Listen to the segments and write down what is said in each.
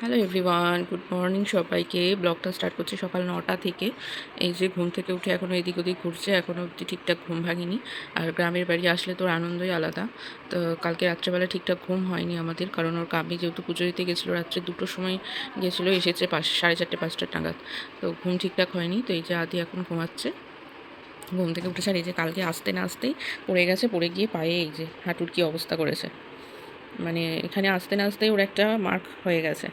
Hello everyone good morning সবাইকে। ব্লগটা start করছি সকাল নটা থেকে। এই যে ঘুম থেকে উঠে এখনও এদিক ওদিক ঘুরছে এখনও অবধি ঠিকঠাক ঘুম ভাঙিনি। আর গ্রামের বাড়ি আসলে তোর আনন্দই আলাদা। তো কালকে রাত্রেবেলা ঠিকঠাক ঘুম হয়নি আমাদের, কারণ ওর কামি যেহেতু পুজো দিতে গেছিল, রাত্রে দুটোর সময় গেছিল, এসেছে পাঁচ, সাড়ে চারটে পাঁচটা নাগাদ। তো ঘুম ঠিকঠাক হয়নি, তো এই যে আদি এখন ঘুমাচ্ছে। ঘুম থেকে উঠেছে আর এই যে কালকে আসতে না আসতেই পড়ে গেছে, পড়ে গিয়ে পায়ে এই যে হাঁটুর কী অবস্থা করেছে। মানে এখানে আসতে না আসতেই ওর একটা মার্ক হয়ে গেছে।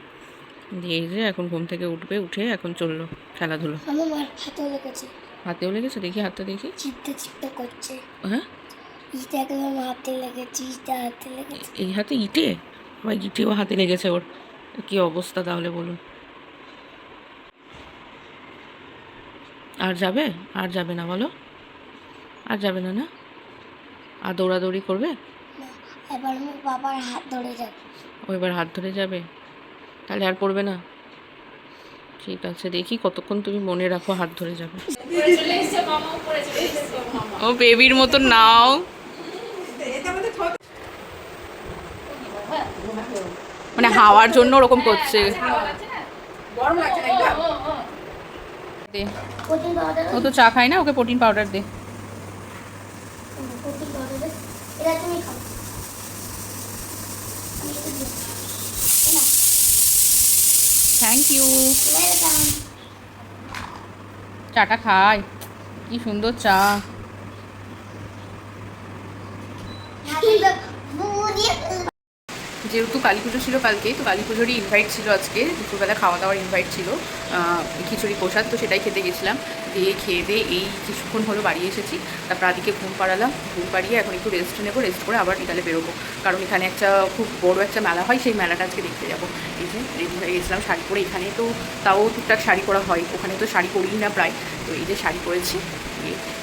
দিয়ে এই যে এখন ঘুম থেকে উঠবে উঠে এখন চলল খেলাধুলো। আমার হাতেও লেগেছে। হাতেও লেগেছে? দেখি হাতটা দেখি। চিপতে চিপতে করছে। হ্যাঁ? ইটা একদম হাতে লেগেছে ইটা হাতে লেগেছে। এই হাতে ইটে? বা ইটেও হাতে লেগেছে ওর। কি অবস্থা তাহলে বলুন। আর যাবে? আর যাবে না বলো? আর যাবে না না? আর দৌড়াদৌড়ি করবে? এবার আমার বাবার হাত ধরে যাবে। ও এবার হাত ধরে যাবে? তাহলে আর পড়বে না? ঠিক আছে দেখি কতক্ষণ তুমি মনে রাখো হাত ধরে যাবে। ও বেবির মতো নাও। মানে হাওয়ার জন্য ওরকম করছে। দে ও তো চা খায় না? ওকে প্রোটিন পাউডার দে। প্রোটিন পাউডার এটা তুমি খাও। আমি থ্যাংক ইউ চাটা খায় কি সুন্দর চা হাতে তো বুড়িয়ে যেহেতু কালী পুজো ছিল কালকে, তো কালী পুজোরই ইনভাইট ছিল আজকে, দুপুরবেলা খাওয়া দাওয়ার ইনভাইট ছিল খিচুড়ি প্রসাদ, তো সেটাই খেতে গেছিলাম। দিয়ে খেয়ে দিয়ে এই কিছুক্ষণ হলো বাড়ি এসেছি, তারপর আদিকে ঘুম পাড়ালাম, ঘুম পাড়িয়ে এখন একটু রেস্ট নেব রেস্ট করে আবার বিকালে বেরোবো। কারণ এখানে একটা খুব বড় একটা মেলা হয়, সেই মেলাটা আজকে দেখতে যাব। এই যে রেডি হয়ে গেছিলাম শাড়ি পরে, এখানে তো তাও টুকটাক শাড়ি পরা হয়, ওখানে তো শাড়ি পরিই না প্রায়, তো এই যে শাড়ি পরেছি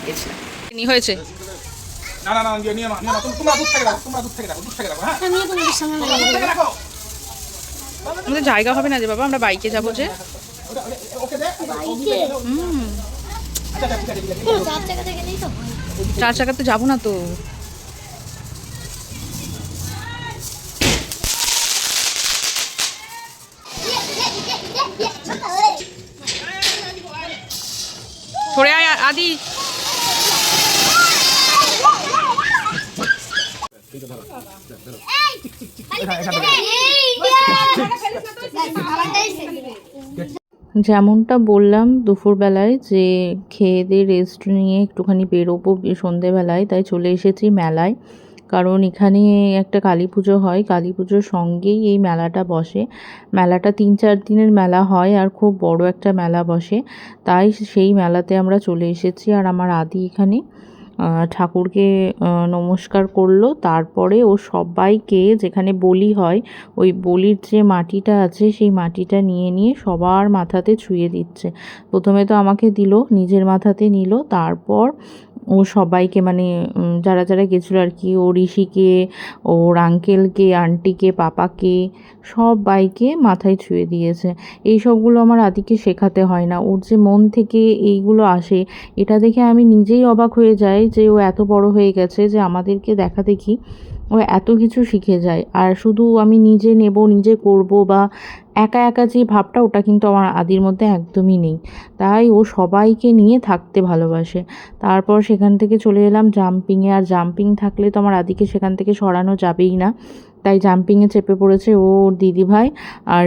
গেছিলাম। হয়েছে? না না না নিয়ে নিয়ে নাও। তোমরা দুধ থেকে রাখো তোমরা দুধ থেকে রাখো দুধ থেকে রাখো হ্যাঁ? আমি তোমাদের সঙ্গে দুধ থেকে রাখো আমাদের জায়গা হবে না যে বাবা আমরা বাইকে যাব যে। ওকে দে। বাইকে? হুম। ঠিক আছে ঠিক আছে কোনো চার চাকাতে তো? হয় যাব না তো। সরে আয় আদি। যেমনটা বললাম দুপুরবেলায় যে খেয়ে দিয়ে রেস্ট নিয়ে একটুখানি বেরোবো সন্ধেবেলায় তাই চলে এসেছি মেলায়। কারণ এখানে একটা কালী পুজো হয় কালী পুজোর সঙ্গেই এই মেলাটা বসে। মেলাটা তিন চার দিনের মেলা হয় আর খুব বড় একটা মেলা বসে। তাই সেই মেলাতে আমরা চলে এসেছি আর আমার আদি এখানে। ঠাকুরকে নমস্কার করল। তারপরে ও সবাইকে যেখানে বলি হয়, ওই বলির যে মাটিটা আছে, সেই মাটিটা নিয়ে নিয়ে সবার মাথাতে ছুঁয়ে দিচ্ছে। প্রথমে তো আমাকে দিল, নিজের মাথাতে নিল। তারপর ও সবাইকে মানে যারা যারা গেছিল আর কি, ও ঋষিকে, ওর আঙ্কেলকে, আন্টিকে, পাপাকে, সবাইকে মাথায় ছুঁয়ে দিয়েছে। এই সবগুলো আমার আদিকে শেখাতে হয় না। ওর যে মন থেকে এইগুলো আসে, এটা দেখে আমি নিজেই অবাক হয়ে যাই যে ও এত বড় হয়ে গেছে যে আমাদেরকে দেখা দেখি ও এত কিছু শিখে যায়। আর শুধু আমি নিজে নেব, নিজে করব বা একা একা যে ভাবটা, ওটা কিন্তু আমার আদির মধ্যে একদমই নেই। তাই ও সবাইকে নিয়ে থাকতে ভালোবাসে। তারপর সেখান থেকে চলে এলাম জাম্পিংয়ে। আর জাম্পিং থাকলে তো আমার আদিকে সেখান থেকে সরানো যাবেই না। তাই জাম্পিংয়ে চেপে পড়েছে ও ওর দিদিভাই আর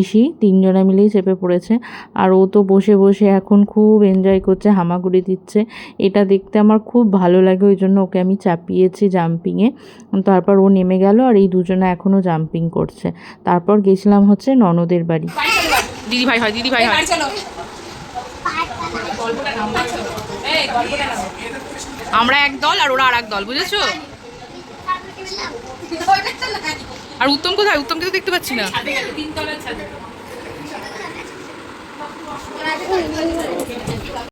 ঋষি তিনজনে মিলেই চেপে পড়েছে। আর ও তো বসে বসে এখন খুব এনজয় করছে হামাগুড়ি দিচ্ছে। এটা দেখতে আমার খুব ভালো লাগে ওই জন্য ওকে আমি চাপিয়েছি জাম্পিংয়ে তারপর ও নেমে গেল আর এই দুজনে এখনও জাম্পিং করছে। তারপর গেছিলাম হচ্ছে ননদের বাড়ি। দিদি ভাই হয় দিদি ভাই হয় আমরা এক দল আর ওরা আর এক দল বুঝেছ? আর উত্তম কোথায়? উত্তমকে তো দেখতে পাচ্ছি না।